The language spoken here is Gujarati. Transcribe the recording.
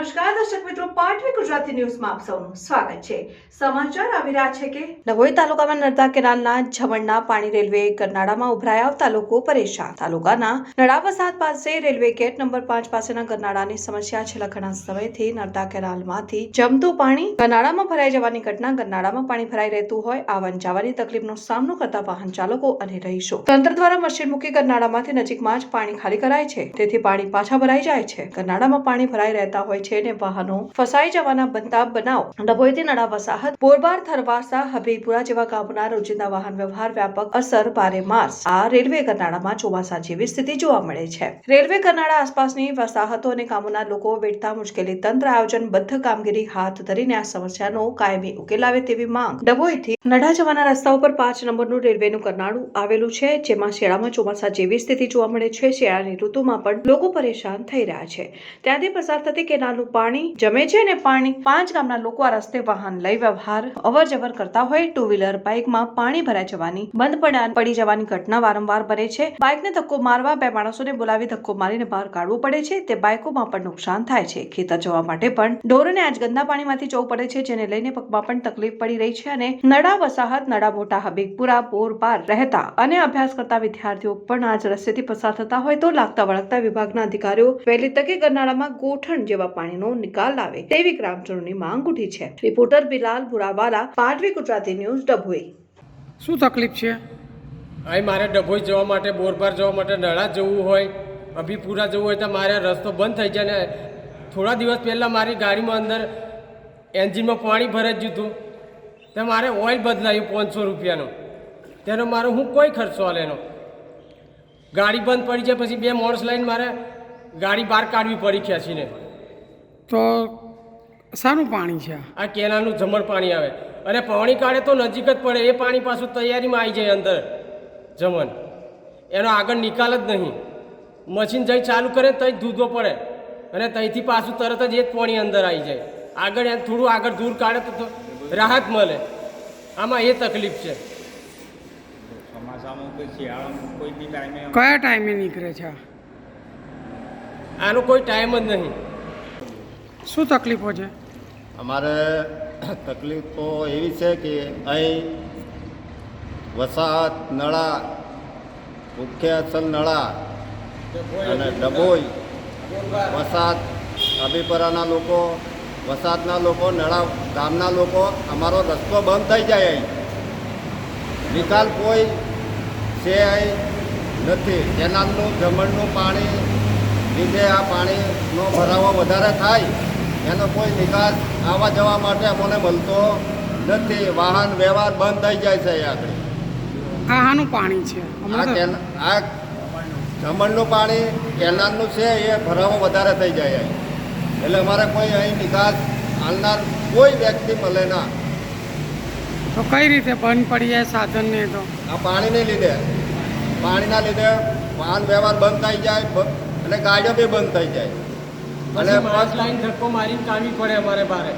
નમસ્કાર, દર્શક મિત્રો, પાટવી ગુજરાતી ન્યૂઝમાં આપ સૌનું સ્વાગત છે. સમાચાર આવી રહ્યા છે કે ડભોઈ તાલુકામાં નર્મદા કેનાલના જમણના પાણી રેલવે ગરનાળામાં ઉભરાઈ આવતા લોકો પરેશાન. તાલુકાના નડા વસાહત પાસે રેલવે ગેટ નંબર પાંચ પાસેના ગરનાળાની સમસ્યા છેલ્લા ઘણા સમયથી નર્મદા કેનાલમાંથી જમતું પાણી ગરનાળામાં ભરાઈ જવાની ઘટના ગરનાળામાં પાણી ભરાઈ રહેતું હોય આવન જાવાની તકલીફનો સામનો કરતા વાહન ચાલકો અને રહીશો. તંત્ર દ્વારા મશીન મૂકી ગરનાળામાંથી નજીકમાં જ પાણી ખાલી કરાય છે. તેથી પાણી પાછા ભરાઈ જાય છે. ગરનાળામાં પાણી ભરાઈ રહેતા હોય છે અને વાહનો ફસાઈ જવાના બનતા બનાવ. ડભોઈથી નડા વસાહત બોરબાર થરવાસા હબીપુરા જેવા ગામોના રોજિંદા વાહન વ્યવહાર વ્યાપક અસર ભારે માસ આ રેલવે કરનાળામાં ચોમાસા જેવી સ્થિતિ જોવા મળે છે. રેલવે કરનાળા આસપાસની વસાહતો અને ગામોના લોકો વેઠતા મુશ્કેલી તંત્ર આયોજનબદ્ધ કામગીરી હાથ ધરીને આ સમસ્યાનો કાયમી ઉકેલ આવે તેવી માંગ. ડભોઈથી નડા જવાના રસ્તા ઉપર પાંચ નંબરનું રેલવેનું કરનાળું આવેલું છે, જેમાં શિયાળામાં ચોમાસા જેવી સ્થિતિ જોવા મળે છે. શિયાળાની ઋતુમાં પણ લોકો પરેશાન થઈ રહ્યા છે. ત્યાંથી પસાર થતી કેનાલનું પાણી જમે છે ને પાણી, પાંચ ગામના લોકો આ રસ્તે વાહન લઈ વ્યવહાર અવર જવર કરતા હોય ટુ વ્હીલર બાઇકમાં પાણી ભરાઈ જવાની બંધ પડી જવાની ઘટના વારંવાર બને છે. બાઇકને ધક્કો મારવા બે માણસોને બોલાવી ધક્કો મારીને બહાર કાઢવું પડે છે. તે બાઇકોમાં પણ નુકસાન થાય છે. ખેતર જવા માટે પણ ઢોરોને આજ ગંદા પાણીમાંથી જવું પડે છે, જેને લઈને પગમાં પણ તકલીફ પડી રહી છે અને નડા વસાહત, નડા મોટા હબીબપુરા બોરબાર રહેતા અને અભ્યાસ કરતા વિદ્યાર્થીઓ પણ આજ રસ્તેથી પસાર થતા હોય તો લાગતા વળગતા વિભાગના અધિકારીઓ વહેલી તકે ગરનાળામાં ગોઠણ જેવા પાણીનો નિકાલ લાવે. તેવી ગ્રામજનોની માંગ ઉઠી છે. રિપોર્ટર બિલાલ ભુરાવાલા પાટવી ગુજરાતી ન્યૂઝ ડભોઈ. શું તકલીફ છે? અહીં મારે ડભોઈ જવા માટે બોરબાર જવા માટે નળા જવું હોય અભીપુરા જવું હોય તો મારે રસ્તો બંધ થઈ જાય ને થોડા દિવસ પહેલાં મારી ગાડીમાં અંદર એન્જિનમાં પાણી ભરાઈ ગયું હતું. તો મારે ઓઇલ બદલાયું પાંચસો રૂપિયાનું. તેનો મારો હું કોઈ ખર્ચો હાલે એનો? ગાડી બંધ પડી જાય પછી બે માણસ લઈને મારે ગાડી બહાર કાઢવી પડી ખેંચીને. તો સારું પાણી છે? આ? કેનાલનું જમણ પાણી આવે. અને પાણી કાઢે તો નજીક જ પડે. એ પાણી પાછું તૈયારીમાં આવી જાય અંદર. જમણ. એનો આગળ નિકાલ જ નહીં. મશીન જઈ ચાલુ કરે તો જ ધૂધો પડે. અને ત્યાંથી પાછું તરત જ એ જ પાણી અંદર આવી જાય. આગળ એમ થોડું આગળ દૂર કાઢે તો- રાહત મળે. આમાં એ તકલીફ છે. ચોમાસામાં કોઈ શિયાળામાં કોઈ બી ટાઈમે કયા ટાઈમે નીકળે છે? આ? આનો કોઈ ટાઈમ જ નહીં. શું તકલીફો છે? અમારે તકલીફ તો એવી છે કે અહીં વસાહત નળા, મુખ્ય અસલ નળા અને ડભોઈ વસાહત અભિપરાના લોકો વસાહતના લોકો, નળા ગામના લોકો, અમારો રસ્તો બંધ થઈ જાય અહીં. નિકાલ કોઈ છે અહીં નથી. કેનાલનું જમણનું પાણી લીધે આ પાણીનો ભરાવો વધારે થાય. એનો કોઈ નિકાલ આવવા જવા માટે અમને મળતો નથી. વાહન વ્યવહાર બંધ થઈ જાય છે આગળ. આનું પાણી છે? આ જમણનું પાણી કેનાલનું છે એ ભરાવો વધારે થઈ જાય એટલે અમારે કોઈ અહીં નિકાસ હાલનાર કોઈ વ્યક્તિ મળે ના. તો કઈ રીતે બંધ પડી જાય સાધનને તો? આ પાણીને લીધે. પાણીના લીધે વાહન વ્યવહાર બંધ થઈ જાય અને ગાડીઓ બી બંધ થઈ જાય. અને લાઈન ધક્કો મારીને કાઢવી પડે અમારે બારે.